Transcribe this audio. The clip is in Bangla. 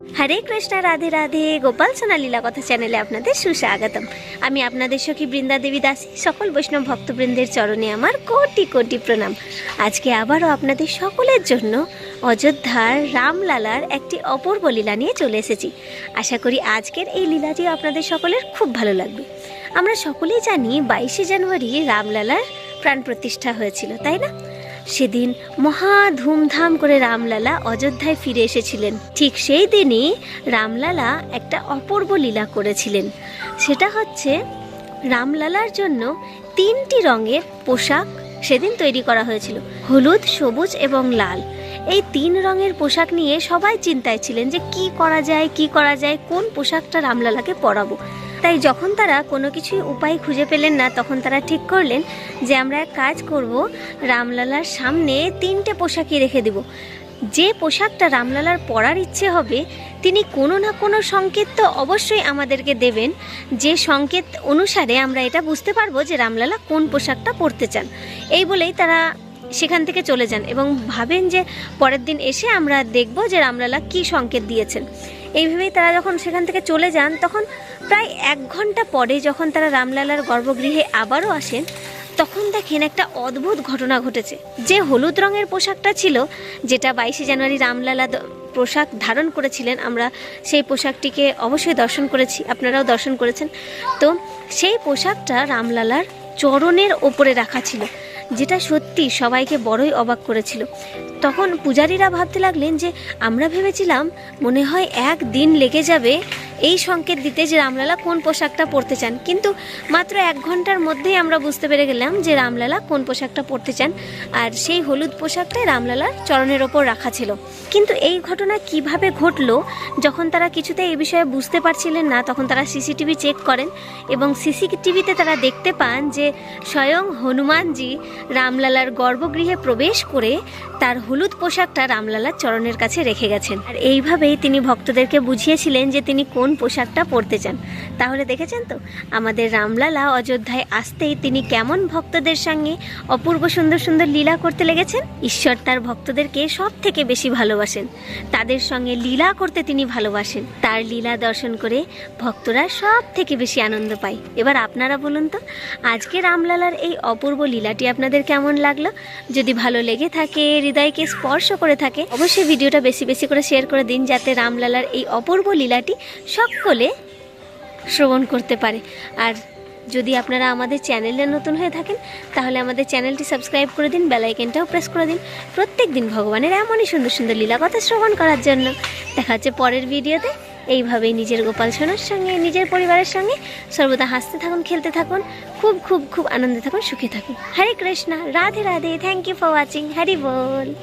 হরে কৃষ্ণ, রাধে রাধে। গোপাল সোনা লীলা কথা চ্যানেলে আপনাদের সুস্বাগতম। আমি আপনাদের সখী বৃন্দা দেবী দাসী, সকল বৈষ্ণব ভক্তবৃন্দের চরণে আমার কোটি কোটি প্রণাম। আজকে আবারও আপনাদের সকলের জন্য অযোধ্যার রামলালার একটি অপূর্ব লীলা নিয়ে চলে এসেছি। আশা করি আজকের এই লীলাটি আপনাদের সকলের খুব ভালো লাগবে। আমরা সকলেই জানি বাইশে জানুয়ারি রামলালার প্রাণ প্রতিষ্ঠা হয়েছিল, তাই না? সেদিন মহা ধুমধাম করে রামলালা অযোধ্যায় ফিরে এসেছিলেন। ঠিক সেই দিনই রামলালা একটা অপূর্ব লীলা করেছিলেন। সেটা হচ্ছে রামলালার জন্য তিনটি রঙের পোশাক সেদিন তৈরি করা হয়েছিল, হলুদ, সবুজ এবং লাল। এই তিন রঙের পোশাক নিয়ে সবাই চিন্তায় ছিলেন যে কি করা যায়, কি করা যায়, কোন পোশাকটা রামলালাকে পরাবো। তাই যখন তারা কোনো কিছুই উপায় খুঁজে পেলেন না, তখন তারা ঠিক করলেন যে আমরা এক কাজ করব, রামলালার সামনে তিনটে পোশাকই রেখে দেব। যে পোশাকটা রামলালার পরার ইচ্ছে হবে, তিনি কোনো না কোনো সংকেত তো অবশ্যই আমাদেরকে দেবেন। যে সংকেত অনুসারে আমরা এটা বুঝতে পারব যে রামলালা কোন পোশাকটা পরতে চান। এই বলেই তারা সেখান থেকে চলে যান এবং ভাবেন যে পরের দিন এসে আমরা দেখব যে রামলালা কি সংকেত দিয়েছেন। এইভাবেই তারা যখন সেখান থেকে চলে যান, তখন প্রায় এক ঘণ্টা পরে যখন তারা রামলালার গর্ভগৃহে আবারও আসেন, তখন দেখেন একটা অদ্ভুত ঘটনা ঘটেছে। যে হলুদ রঙের পোশাকটা ছিল, যেটা বাইশে জানুয়ারি রামলালা পোশাক ধারণ করেছিলেন, আমরা সেই পোশাকটিকে অবশ্যই দর্শন করেছি, আপনারাও দর্শন করেছেন। তো সেই পোশাকটা রামলালার চরণের ওপরে রাখা ছিল। যেটা সত্যি সবাইকে বড়ই অবাক করেছিল। তখন পূজারীরা ভাবতে লাগলেন যে, আমরা ভেবেছিলাম মনে হয় একদিন লেগে যাবে এই সংকেত দিতে যে রামলালা কোন পোশাকটা পরতে চান। কিন্তু মাত্র এক ঘণ্টার মধ্যেই আমরা বুঝতে পেরে গেলাম যে রামলালা কোন পোশাকটা পরতে চান আর সেই হলুদ পোশাকটাই রামলালার চরণের ওপর রাখা ছিল। কিন্তু এই ঘটনা কীভাবে ঘটলো, যখন তারা কিছুতে এই বিষয়ে বুঝতে পারছিলেন না, তখন তারা সিসিটিভি চেক করেন এবং সিসিটিভিতে তারা দেখতে পান যে স্বয়ং হনুমানজি রামলালার গর্ভগৃহে প্রবেশ করে তার হলুদ পোশাকটা রামলালার চরণের কাছে রেখে গেছেন। আর এইভাবেই তিনি ভক্তদেরকে বুঝিয়েছিলেন যে তিনি কোন পোশাকটা পরতে চান। তাহলে দেখেছেন তো? আমাদের রামলালা অযোধ্যায় আসতেই তিনি কেমন ভক্তদের সঙ্গে অপূর্ব সুন্দর সুন্দর লীলা করতে লেগেছেন? ঈশ্বর তার ভক্তদেরকে সব থেকে বেশি ভালোবাসেন। তাদের সঙ্গে লীলা করতে তিনি ভালোবাসেন। তার লীলা দর্শন করে ভক্তরা সব থেকে বেশি আনন্দ পায়। এবার আপনারা বলুন তো, আজকে রামলালার এই অপূর্ব লীলাটি আপনাদের কেমন লাগল? যদি ভালো লেগে থাকে, হৃদয়কে স্পর্শ করে থাকে, অবশ্যই ভিডিওটা বেশি বেশি করে শেয়ার করে দিন, যাতে রামলালার এই অপূর্ব লীলাটি সকলে শ্রবণ করতে পারে। আর যদি আপনারা আমাদের চ্যানেলে নতুন হয়ে থাকেন, তাহলে আমাদের চ্যানেলটি সাবস্ক্রাইব করে দিন বেলাইকেনটাও প্রেস করে দিন। প্রত্যেক দিন ভগবানের এমনই সুন্দর সুন্দর লীলা কথা শ্রবণ করার জন্য। দেখা হচ্ছে পরের ভিডিওতে। এইভাবেই নিজের গোপাল সোনার সঙ্গে, নিজের পরিবারের সঙ্গে সর্বদা হাসতে থাকুন, খেলতে থাকুন, খুব খুব খুব আনন্দে থাকুন, সুখে থাকুন। Hare Krishna, Radhe Radhe thank you for watching Hari ball.